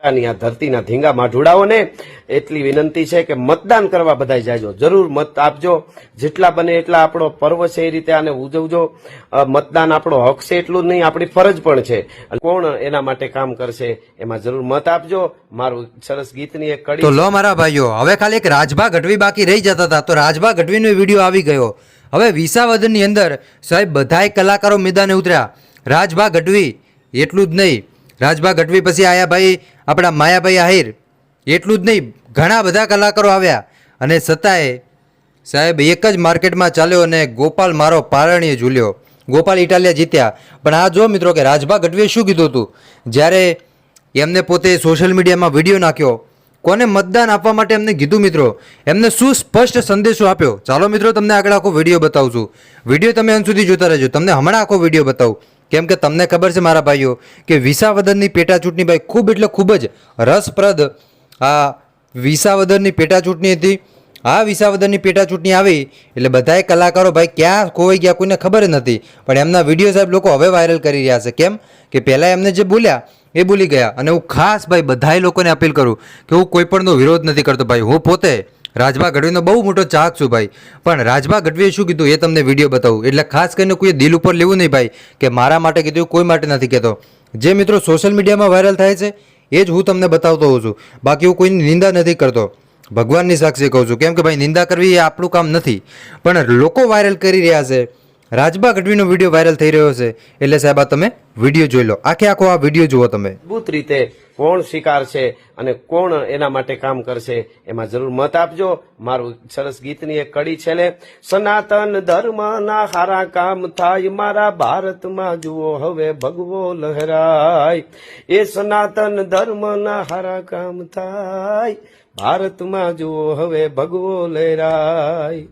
આ ધરતીના ધીંગામાં માઢુડાઓને એટલી વિનંતી છે કે મતદાન કરવા બધાય જાજો. જરૂર મત આપજો. જેટલા બને એટલા આપણો પર્વ છે એ રીતે આને ઉજવજો. મતદાન આપણો હક છે એટલું જ નહીં, આપણી ફરજ પણ છે. કોણ એના માટે કામ કરશે એમાં જરૂર મત આપજો. મારું સરસ ગીતની એક કડી તો લો મારા ભાઈઓ, હવે ખાલી એક રાજભા ગઢવી બાકી રહી જતા હતા, તો રાજભા ગઢવીનો વીડિયો આવી ગયો. હવે વિસાવદનની અંદર સાહેબ, બધાય કલાકારો મેદાને ઉતર્યા. રાજભા ગઢવી, એટલું જ નહીં. રાજભા ગઢવી પછી આયા ભાઈ, આપણા માયાભાઈ આહિર. એટલું જ નહીં, ઘણા બધા કલાકારો આવ્યા. અને છતાંય સાહેબ એક જ માર્કેટમાં ચાલ્યો અને ગોપાલ મારો પારણીએ ઝૂલ્યો. ગોપાલ ઇટાલિયા જીત્યા. પણ આ જો મિત્રો કે રાજભા ગઢવીએ શું કીધું હતું? જ્યારે એમને પોતે સોશિયલ મીડિયામાં વીડિયો નાખ્યો. કોને મતદાન આપવા માટે એમને કીધું મિત્રો? એમને શું સ્પષ્ટ સંદેશો આપ્યો. ચાલો મિત્રો, તમને આગળ આખો વીડિયો બતાવું છું. વીડિયો તમે અંત સુધી જોતા રહેજો. તમને હમણાં આખો વીડિયો બતાવું. કેમ કે તમને ખબર છે મારા ભાઈઓ કે વિસાવદનની પેટાચૂંટણી ભાઈ ખૂબ એટલે ખૂબ જ રસપ્રદ. આ વિસાવદરની પેટાચૂંટણી હતી. આ વિસાવદરની પેટાચૂંટણી આવી એટલે બધાય કલાકારો ભાઈ ક્યાં ખોવાઈ ગયા કોઈને ખબર નથી. પણ એમના વીડિયો સાહેબ લોકો હવે વાયરલ કરી રહ્યા છે. કેમ કે પહેલાં એમને જે બોલ્યા એ ભૂલી ગયા. અને હું ખાસ ભાઈ બધાય લોકોને અપીલ કરું કે હું કોઈ પણનો વિરોધ નથી કરતો ભાઈ. હું પોતે રાજભા ગઢવીનો બહુ મોટો ચાહક છું ભાઈ. પણ રાજભા ગઢવીએ શું કીધું એ તમને વીડિયો બતાવું. એટલે ખાસ કરીને કોઈ દિલ ઉપર લેવું નહીં ભાઈ, કે મારા માટે કીધું, કોઈ માટે નથી કહેતો. જે મિત્રો સોશિયલ મીડિયામાં વાયરલ થાય છે, એ જ હું તમને બતાવતો હોઉં છું. બાકી હું કોઈની નિંદા નથી કરતો. ભગવાનની સાક્ષી કહું છું. કેમ કે ભાઈ, નિંદા કરવી એ આપણું કામ નથી. પણ લોકો વાયરલ કરી રહ્યા છે. રાજબા ગઢવીનો વીડિયો વાયરલ થઈ રહ્યો છે. એટલે સાહેબ, આ તમે વીડિયો જોઈ લો. આખે આખો આ વીડિયો જુઓ તમે. મજબૂત રીતે કોણ શિકાર છે અને કોણ એના માટે કામ કરશે એમાં જરૂર મત આપજો. મારું સરસ ગીતની એક કડી છે ને, સનાતન ધર્મના હારા કામ થાય મારા ભારતમાં જુઓ હવે ભગવો લહેરાય. એ સનાતન ધર્મના હારા કામ થાય, ભારતમાં જુઓ હવે ભગવો લહેરાય.